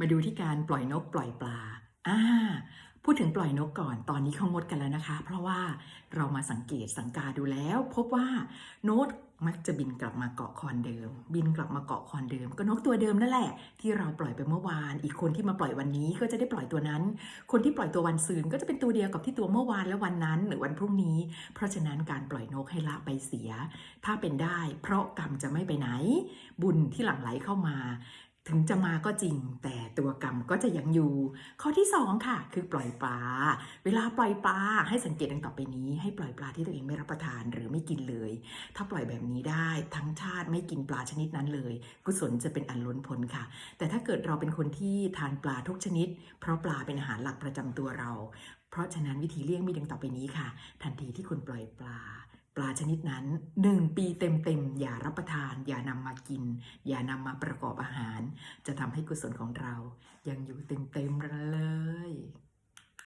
มาดูที่การปล่อยนกปล่อยปลาอ่าพูดถึงปล่อยนกก่อน ตอนนี้เขางดกันแล้วนะคะ เพราะว่าเรามาสังเกตสังกาดูแล้ว พบว่านกมักจะบินกลับมาเกาะคอนเดิม บินกลับมาเกาะคอนเดิม ก็นกตัวเดิมนั่นแหละ ที่เราปล่อยไปเมื่อวาน อีกคนที่มาปล่อยวันนี้ก็จะได้ปล่อยตัวนั้น คนที่ปล่อยตัววันซืนก็จะเป็นตัวเดียวกับที่ตัวเมื่อวานและวันนั้น หรือวันพรุ่งนี้ เพราะฉะนั้นการปล่อยนกให้ละไปเสีย ถ้าเป็นได้ เพราะกรรมจะไม่ไปไหน บุญที่หลั่งไหลเข้ามา ถึงจะมาก็จริง แต่ตัวกรรมก็จะยังอยู่ ข้อที่สองค่ะ คือปล่อยปลา เวลาปล่อยปลาให้สังเกตดังต่อไปนี้ ให้ปล่อยปลาที่ตัวเองไม่รับประทานหรือไม่กินเลย ถ้าปล่อยแบบนี้ได้ทั้งชาติไม่กินปลาชนิดนั้นเลย กุศลจะเป็นอันล้นพ้นค่ะ แต่ถ้าเกิดเราเป็นคนที่ทานปลาทุกชนิด เพราะปลาเป็นอาหารหลักประจำตัวเรา เพราะฉะนั้นวิธีเลี่ยงมีดังต่อไปนี้ค่ะ ทันทีที่คุณปล่อยปลา ปลาชนิดนั้นหนึ่งปีเต็มๆ อย่ารับประทาน อย่านำมากิน อย่านำมาประกอบอาหาร จะทำให้กุศลของเรายังอยู่เต็มๆเลย